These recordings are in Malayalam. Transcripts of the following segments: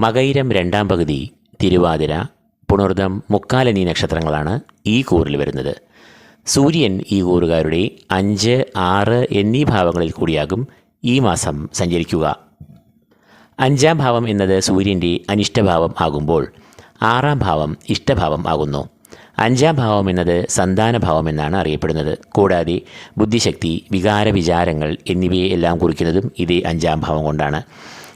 മകൈരം രണ്ടാം പകുതി തിരുവാതിര പുണർദം മുക്കാലനീ നക്ഷത്രങ്ങളാണ് ഈ കൂറിൽ വരുന്നത്. സൂര്യൻ ഈ കൂറുകാരുടെ അഞ്ച് ആറ് എന്നീ ഭാവങ്ങളിൽ കൂടിയാകും ഈ മാസം സഞ്ചരിക്കുക. അഞ്ചാം ഭാവം എന്നത് സൂര്യന്റെ അനിഷ്ടഭാവം ആകുമ്പോൾ ആറാം ഭാവം ഇഷ്ടഭാവം ആകുന്നു. അഞ്ചാം ഭാവം എന്നത് സന്താനഭാവം എന്നാണ് അറിയപ്പെടുന്നത്. കൂടാതെ ബുദ്ധിശക്തി വികാര വിചാരങ്ങൾ എന്നിവയെ എല്ലാം കുറിക്കുന്നതും ഇതേ അഞ്ചാം ഭാവം കൊണ്ടാണ്.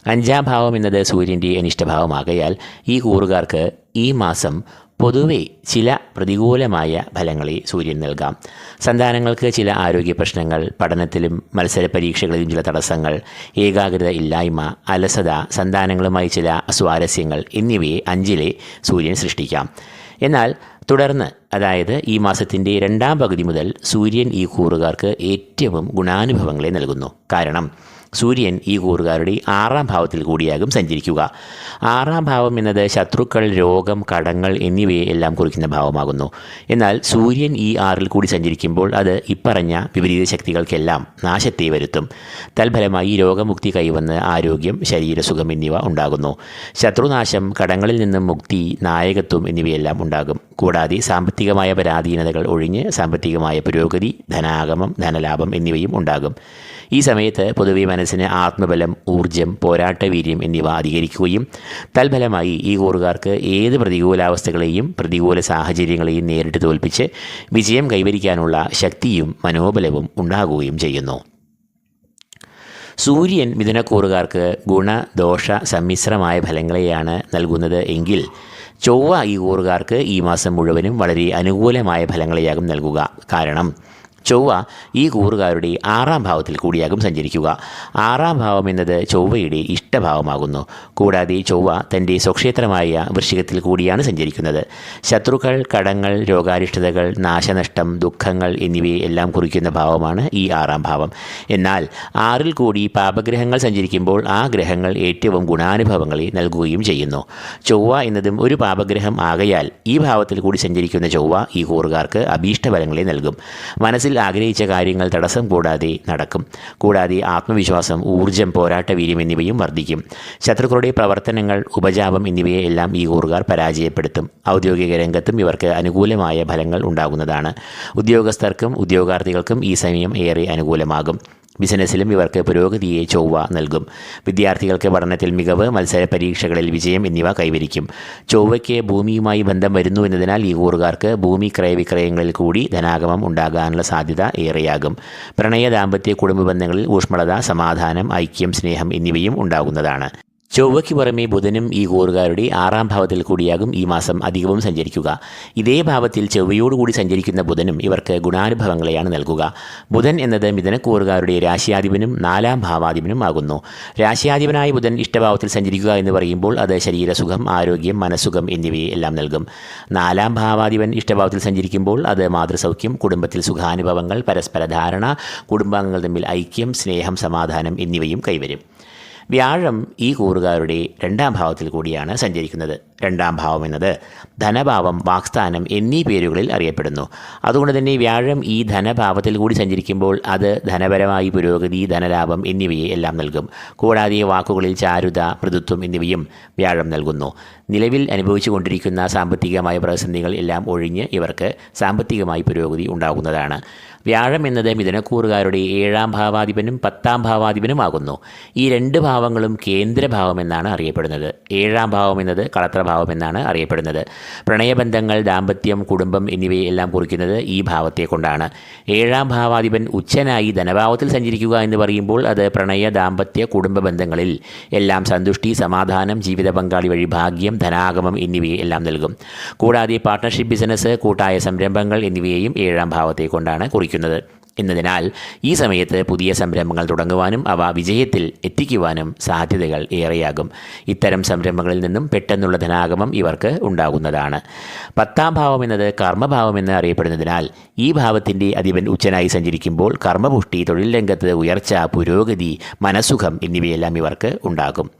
അഞ്ചാം ഭാവം എന്നത് സൂര്യന്റെ അനിഷ്ടഭാവമാകയാൽ ഈ കൂറുകാർക്ക് ഈ മാസം പൊതുവെ ചില പ്രതികൂലമായ ഫലങ്ങളെ സൂര്യൻ നൽകാം. സന്താനങ്ങൾക്ക് ചില ആരോഗ്യ പ്രശ്നങ്ങൾ പഠനത്തിലും മത്സര പരീക്ഷകളിലും ചില തടസ്സങ്ങൾ ഏകാഗ്രത ഇല്ലായ്മ അലസത സന്താനങ്ങളുമായി ചില അസ്വാരസ്യങ്ങൾ എന്നിവയെ അഞ്ചിലെ സൂര്യൻ സൃഷ്ടിക്കാം. എന്നാൽ തുടർന്ന് അതായത് ഈ മാസത്തിന്റെ രണ്ടാം പകുതി മുതൽ സൂര്യൻ ഈ കൂറുകാർക്ക് ഏറ്റവും ഗുണാനുഭവങ്ങളെ നൽകുന്നു. കാരണം സൂര്യൻ ഈ കൂറുകാരുടെ ആറാം ഭാവത്തിൽ കൂടിയാകും സഞ്ചരിക്കുക. ആറാം ഭാവം എന്നത് ശത്രുക്കൾ രോഗം കടങ്ങൾ എന്നിവയെ എല്ലാം കുറിക്കുന്ന ഭാവമാകുന്നു. എന്നാൽ സൂര്യൻ ഈ ആറിൽ കൂടി സഞ്ചരിക്കുമ്പോൾ അത് ഇപ്പറഞ്ഞ വിപരീത ശക്തികൾക്കെല്ലാം നാശത്തെ വരുത്തും. തൽഫലമായി രോഗമുക്തി കൈവന്ന് ആരോഗ്യം ശരീരസുഖം എന്നിവ ഉണ്ടാകുന്നു. ശത്രുനാശം കടങ്ങളിൽ നിന്നും മുക്തി നായകത്വം എന്നിവയെല്ലാം ഉണ്ടാകും. കൂടാതെ സാമ്പത്തികമായ പരാധീനതകൾ ഒഴിഞ്ഞ് സാമ്പത്തികമായ പുരോഗതി ധനാഗമം ധനലാഭം എന്നിവയും ഉണ്ടാകും. ഈ സമയത്ത് പൊതുവെ മനസ്സിന് ആത്മബലം ഊർജം പോരാട്ടവീര്യം എന്നിവ അധികരിക്കുകയും തൽഫലമായി ഈ കൂറുകാർക്ക് ഏത് പ്രതികൂലാവസ്ഥകളെയും പ്രതികൂല സാഹചര്യങ്ങളെയും നേരിട്ട് തോൽപ്പിച്ച് വിജയം കൈവരിക്കാനുള്ള ശക്തിയും മനോബലവും ഉണ്ടാകുകയും ചെയ്യുന്നു. സൂര്യൻ മിഥുനക്കൂറുകാർക്ക് ഗുണദോഷ സമ്മിശ്രമായ ഫലങ്ങളെയാണ് നൽകുന്നത് എങ്കിൽ ചൊവ്വ ഈ കൂറുകാർക്ക് ഈ മാസം മുഴുവനും വളരെ അനുകൂലമായ ഫലങ്ങളെയാകും നൽകുക. കാരണം ചൊവ്വ ഈ കൂറുകാരുടെ ആറാം ഭാവത്തിൽ കൂടിയാകും സഞ്ചരിക്കുക. ആറാം ഭാവം എന്നത് ചൊവ്വയുടെ ഇഷ്ടഭാവമാകുന്നു. കൂടാതെ ചൊവ്വ തന്റെ സ്വക്ഷേത്രമായ വൃശ്ചികത്തിൽ കൂടിയാണ് സഞ്ചരിക്കുന്നത്. ശത്രുക്കൾ കടങ്ങൾ രോഗാരിഷ്ടതകൾ നാശനഷ്ടം ദുഃഖങ്ങൾ എന്നിവയെ എല്ലാം കുറിക്കുന്ന ഭാവമാണ് ഈ ആറാം ഭാവം. എന്നാൽ ആറിൽ കൂടി പാപഗ്രഹങ്ങൾ സഞ്ചരിക്കുമ്പോൾ ആ ഗ്രഹങ്ങൾ ഏറ്റവും ഗുണാനുഭവങ്ങളെ നൽകുകയും ചെയ്യുന്നു. ചൊവ്വ എന്നതും ഒരു പാപഗ്രഹം ആകയാൽ ഈ ഭാവത്തിൽ കൂടി സഞ്ചരിക്കുന്ന ചൊവ്വ ഈ കൂറുകാർക്ക് അഭീഷ്ടഫലങ്ങളെ നൽകും. മനസ്സിൽ ആഗ്രഹിച്ച കാര്യങ്ങൾ തടസ്സം കൂടാതെ നടക്കും. കൂടാതെ ആത്മവിശ്വാസം ഊർജം പോരാട്ടവീര്യം എന്നിവയും വർദ്ധിക്കും. ശത്രുക്കളുടെ പ്രവർത്തനങ്ങൾ ഉപജാപം എന്നിവയെ എല്ലാം ഈ കൂറുകാർ പരാജയപ്പെടുത്തും. ഔദ്യോഗിക രംഗത്തും ഇവർക്ക് അനുകൂലമായ ഫലങ്ങൾ ഉണ്ടാകുന്നതാണ്. ഉദ്യോഗസ്ഥർക്കും ഉദ്യോഗാർത്ഥികൾക്കും ഈ സമയം ഏറെ അനുകൂലമാകും. ബിസിനസ്സിലും ഇവർക്ക് പുരോഗതിയെ ചൊവ്വ നൽകും. വിദ്യാർത്ഥികൾക്ക് പഠനത്തിൽ മികവ് മത്സര പരീക്ഷകളിൽ വിജയം എന്നിവ കൈവരിക്കും. ചൊവ്വയ്ക്ക് ഭൂമിയുമായി ബന്ധം വരുന്നു എന്നതിനാൽ ഈ കൂറുകാർക്ക് ഭൂമി ക്രയവിക്രയങ്ങളിൽ കൂടി ധനാഗമം ഉണ്ടാകാനുള്ള സാധ്യത ഏറെയാകും. പ്രണയ ദാമ്പത്യ കുടുംബ ബന്ധങ്ങളിൽ ഊഷ്മളത സമാധാനം ഐക്യം സ്നേഹം എന്നിവയും ഉണ്ടാകുന്നതാണ്. ചൊവ്വയ്ക്ക് പുറമെ ബുധനും ഈ കൂറുകാരുടെ ആറാം ഭാവത്തിൽ കൂടിയാകും ഈ മാസം അധികവും സഞ്ചരിക്കുക. ഇതേ ഭാവത്തിൽ ചൊവ്വയോടുകൂടി സഞ്ചരിക്കുന്ന ബുധനും ഇവർക്ക് ഗുണാനുഭവങ്ങളെയാണ് നൽകുക. ബുധൻ എന്നത് മിഥുനക്കൂറുകാരുടെ രാശിയാധിപനും നാലാം ഭാവാധിപനും ആകുന്നു. രാശിയാധിപനായ ബുധൻ ഇഷ്ടഭാവത്തിൽ സഞ്ചരിക്കുക എന്ന് പറയുമ്പോൾ അത് ശരീരസുഖം ആരോഗ്യം മനസ്സുഖം എന്നിവയെ എല്ലാം നൽകും. നാലാം ഭാവാധിപൻ ഇഷ്ടഭാവത്തിൽ സഞ്ചരിക്കുമ്പോൾ അത് മാതൃസൗഖ്യം കുടുംബത്തിൽ സുഖാനുഭവങ്ങൾ പരസ്പര ധാരണ കുടുംബാംഗങ്ങൾ തമ്മിൽ ഐക്യം സ്നേഹം സമാധാനം എന്നിവയും കൈവരും. വ്യാഴം ഈ കൂറുകാരുടെ രണ്ടാം ഭാവത്തിൽ കൂടിയാണ് സഞ്ചരിക്കുന്നത്. രണ്ടാം ഭാവം എന്നത് ധനഭാവം വാക്സ്ഥാനം എന്നീ പേരുകളിൽ അറിയപ്പെടുന്നു. അതുകൊണ്ട് തന്നെ വ്യാഴം ഈ ധനഭാവത്തിൽ കൂടി സഞ്ചരിക്കുമ്പോൾ അത് ധനപരമായി പുരോഗതി ധനലാഭം എന്നിവയെ എല്ലാം നൽകും. കൂടാതെ വാക്കുകളിൽ ചാരുത മൃദുത്വം എന്നിവയും വ്യാഴം നൽകുന്നു. നിലവിൽ അനുഭവിച്ചു കൊണ്ടിരിക്കുന്ന സാമ്പത്തികമായ പ്രതിസന്ധികൾ എല്ലാം ഒഴിഞ്ഞ് ഇവർക്ക് സാമ്പത്തികമായി പുരോഗതി ഉണ്ടാകുന്നതാണ്. വ്യാഴം എന്നത് മിഥുനക്കൂറുകാരുടെ ഏഴാം ഭാവാധിപനും പത്താം ഭാവാധിപനുമാകുന്നു. ഈ രണ്ട് ഭാവങ്ങളും കേന്ദ്രഭാവം എന്നാണ് അറിയപ്പെടുന്നത്. ഏഴാം ഭാവം എന്നത് കളത്രഭാവം എന്നാണ് അറിയപ്പെടുന്നത്. പ്രണയബന്ധങ്ങൾ ദാമ്പത്യം കുടുംബം എന്നിവയെല്ലാം കുറിക്കുന്നത് ഈ ഭാവത്തെ കൊണ്ടാണ്. ഏഴാം ഭാവാധിപൻ ഉച്ചനായി ധനഭാവത്തിൽ സഞ്ചരിക്കുക എന്ന് പറയുമ്പോൾ അത് പ്രണയ ദാമ്പത്യ കുടുംബ ബന്ധങ്ങളിൽ എല്ലാം സന്തുഷ്ടി സമാധാനം ജീവിത പങ്കാളി വഴി ഭാഗ്യം ധനാഗമം എന്നിവയെ എല്ലാം നൽകും. കൂടാതെ പാർട്ട്ണർഷിപ്പ് ബിസിനസ് കൂട്ടായ സംരംഭങ്ങൾ എന്നിവയെയും ഏഴാം ഭാവത്തെ കൊണ്ടാണ് കുറിക്കുന്നത്. into that എന്നതിനാൽ ഈ സമയത്ത് പുതിയ സംരംഭങ്ങൾ തുടങ്ങുവാനും അവ വിജയത്തിൽ എത്തിക്കുവാനും സാധ്യതകൾ ഏറെയാകും. ഇത്തരം സംരംഭങ്ങളിൽ നിന്നും പെട്ടെന്നുള്ള ധനാഗമം ഇവർക്ക് ഉണ്ടാകുന്നതാണ്. പത്താം ഭാവം എന്നത് കർമ്മഭാവം എന്ന് അറിയപ്പെടുന്നതിനാൽ ഈ ഭാവത്തിന്റെ അധിപൻ ഉച്ചനായി സഞ്ചരിക്കുമ്പോൾ കർമ്മപുഷ്ടി തൊഴിൽ രംഗത്ത് ഉയർച്ച പുരോഗതി മനസുഖം എന്നിവയെല്ലാം ഇവർക്ക് ഉണ്ടാകും.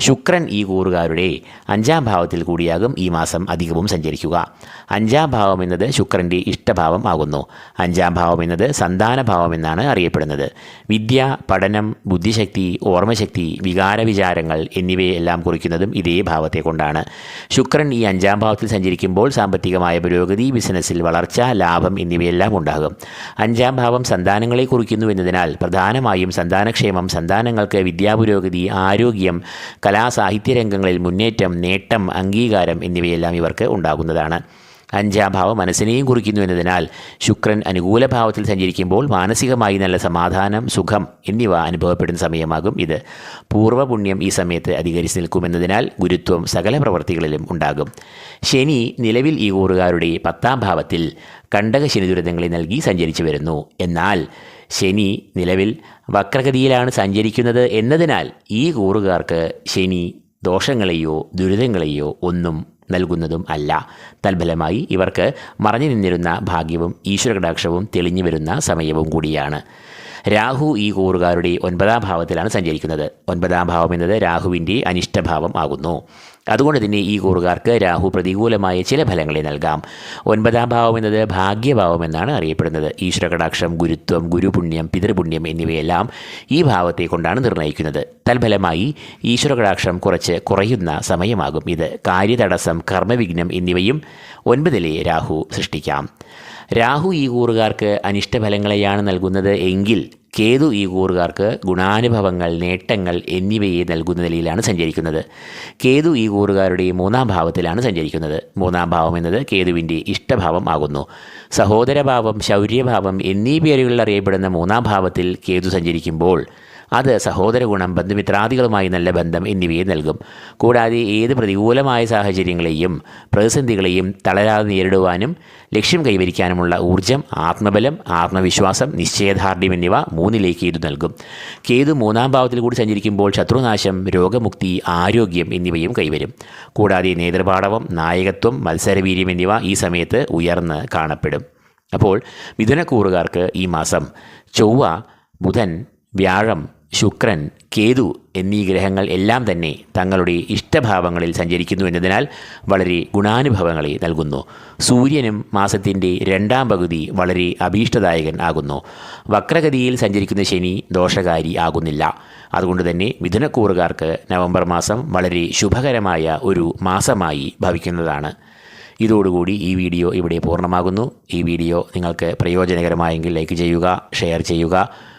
ശുക്രൻ ഈ കൂറുകാരുടെ അഞ്ചാം ഭാവത്തിൽ കൂടിയാകും ഈ മാസം അധികവും സഞ്ചരിക്കുക. അഞ്ചാം ഭാവം എന്നത് ശുക്രന്റെ ഇഷ്ടഭാവം ആകുന്നു. അഞ്ചാം ഭാവം എന്നത് സന്താനഭാവം എന്നാണ് അറിയപ്പെടുന്നത്. വിദ്യ പഠനം ബുദ്ധിശക്തി ഓർമ്മശക്തി വികാര വിചാരങ്ങൾ എന്നിവയെല്ലാം കുറിക്കുന്നതും ഇതേ ഭാവത്തെ കൊണ്ടാണ്. ശുക്രൻ ഈ അഞ്ചാം ഭാവത്തിൽ സഞ്ചരിക്കുമ്പോൾ സാമ്പത്തികമായ പുരോഗതി ബിസിനസ്സിൽ വളർച്ച ലാഭം എന്നിവയെല്ലാം ഉണ്ടാകും. അഞ്ചാം ഭാവം സന്താനങ്ങളെ കുറിക്കുന്നു എന്നതിനാൽ പ്രധാനമായും സന്താനക്ഷേമം സന്താനങ്ങൾക്ക് വിദ്യാപുരോഗതി ആരോഗ്യം കലാസാഹിത്യ രംഗങ്ങളിൽ മുന്നേറ്റം നേട്ടം അംഗീകാരം എന്നിവയെല്ലാം ഇവർക്ക് ഉണ്ടാകുന്നതാണ്. അഞ്ചാം ഭാവം മനസ്സിനെയും കുറിക്കുന്നു എന്നതിനാൽ ശുക്രൻ അനുകൂല ഭാവത്തിൽ സഞ്ചരിക്കുമ്പോൾ മാനസികമായി നല്ല സമാധാനം സുഖം എന്നിവ അനുഭവപ്പെടുന്ന സമയമാകും ഇത്. പൂർവപുണ്യം ഈ സമയത്ത് അധികരിച്ച് നിൽക്കുമെന്നതിനാൽ ഗുരുത്വം സകല പ്രവർത്തികളിലും ഉണ്ടാകും. ശനി നിലവിൽ ഈ കൂറുകാരുടെ പത്താം ഭാവത്തിൽ കണ്ടക ശനി ദുരിതങ്ങളെ നൽകി സഞ്ചരിച്ചു വരുന്നു. എന്നാൽ ശനി നിലവിൽ വക്രഗതിയിലാണ് സഞ്ചരിക്കുന്നത് എന്നതിനാൽ ഈ കൂറുകാർക്ക് ശനി ദോഷങ്ങളെയോ ദുരിതങ്ങളെയോ ഒന്നും നൽകുന്നതും അല്ല. തൽഫലമായി ഇവർക്ക് മറഞ്ഞു നിന്നിരുന്ന ഭാഗ്യവും ഈശ്വരകടാക്ഷവും തെളിഞ്ഞു വരുന്ന സമയവും കൂടിയാണ്. രാഹു ഈ കൂറുകാരുടെ ഒൻപതാം ഭാവത്തിലാണ് സഞ്ചരിക്കുന്നത്. ഒൻപതാം ഭാവം എന്നത് രാഹുവിന്റെ അനിഷ്ടഭാവം ആകുന്നു. അതുകൊണ്ട് തന്നെ ഈ കൂറുകാർക്ക് രാഹു പ്രതികൂലമായ ചില ഫലങ്ങളെ നൽകാം. ഒൻപതാം ഭാവം എന്നത് ഭാഗ്യഭാവം എന്നാണ് അറിയപ്പെടുന്നത്. ഈശ്വരകടാക്ഷം ഗുരുത്വം ഗുരുപുണ്യം പിതൃപുണ്യം എന്നിവയെല്ലാം ഈ ഭാവത്തെ കൊണ്ടാണ് നിർണയിക്കുന്നത് തൽഫലമായി ഈശ്വരകടാക്ഷം കുറച്ച് കുറയുന്ന സമയമാകും ഇത്. കാര്യതടസ്സം കർമ്മവിഘ്നം എന്നിവയും ഒൻപതിലെ രാഹു സൃഷ്ടിക്കാം. രാഹു ഈ കൂറുകാർക്ക് അനിഷ്ടഫലങ്ങളെയാണ് നൽകുന്നത് എങ്കിൽ കേതു ഈ കൂറുകാർക്ക് ഗുണാനുഭവങ്ങൾ നേട്ടങ്ങൾ എന്നിവയെ നൽകുന്ന നിലയിലാണ് സഞ്ചരിക്കുന്നത്. കേതു ഈ കൂറുകാരുടെ മൂന്നാം ഭാവത്തിലാണ് സഞ്ചരിക്കുന്നത്. മൂന്നാം ഭാവം എന്നത് കേതുവിന്റെ ഇഷ്ടഭാവം ആകുന്നു. സഹോദരഭാവം ശൗര്യഭാവം എന്നീ പേരുകളിൽ അറിയപ്പെടുന്ന മൂന്നാം ഭാവത്തിൽ കേതു സഞ്ചരിക്കുമ്പോൾ അത് സഹോദര ഗുണം ബന്ധുമിത്രാദികളുമായി നല്ല ബന്ധം എന്നിവയെ നൽകും. കൂടാതെ ഏത് പ്രതികൂലമായ സാഹചര്യങ്ങളെയും പ്രതിസന്ധികളെയും തളരാതെ നേരിടുവാനും ലക്ഷ്യം കൈവരിക്കാനുമുള്ള ഊർജം ആത്മബലം ആത്മവിശ്വാസം നിശ്ചയദാർഢ്യം എന്നിവ മൂന്നിലേക്ക് ഇത് നൽകും. കേതു മൂന്നാം ഭാവത്തിൽ കൂടി സഞ്ചരിക്കുമ്പോൾ ശത്രുനാശം രോഗമുക്തി ആരോഗ്യം എന്നിവയും കൈവരും. കൂടാതെ നേതൃപാടവം നായകത്വം മത്സരവീര്യം എന്നിവ ഈ സമയത്ത് ഉയർന്ന് കാണപ്പെടും. അപ്പോൾ മിഥുനക്കൂറുകാർക്ക് ഈ മാസം ചൊവ്വ ബുധൻ വ്യാഴം ശുക്രൻ കേതു എന്നീ ഗ്രഹങ്ങൾ എല്ലാം തന്നെ തങ്ങളുടെ ഇഷ്ടഭാവങ്ങളിൽ സഞ്ചരിക്കുന്നു എന്നതിനാൽ വളരെ ഗുണാനുഭവങ്ങളെ നൽകുന്നു. സൂര്യനും മാസത്തിന്റെ രണ്ടാം പകുതി വളരെ അഭീഷ്ടദായകൻ ആകുന്നു. വക്രഗതിയിൽ സഞ്ചരിക്കുന്ന ശനി ദോഷകാരി ആകുന്നില്ല. അതുകൊണ്ട് തന്നെ മിഥുനക്കൂറുകാർക്ക് നവംബർ മാസം വളരെ ശുഭകരമായ ഒരു മാസമായി ഭവിക്കുന്നതാണ്. ഇതോടുകൂടി ഈ വീഡിയോ ഇവിടെ പൂർണമാകുന്നു. ഈ വീഡിയോ നിങ്ങൾക്ക് പ്രയോജനകരമായെങ്കിൽ ലൈക്ക് ചെയ്യുക ഷെയർ ചെയ്യുക.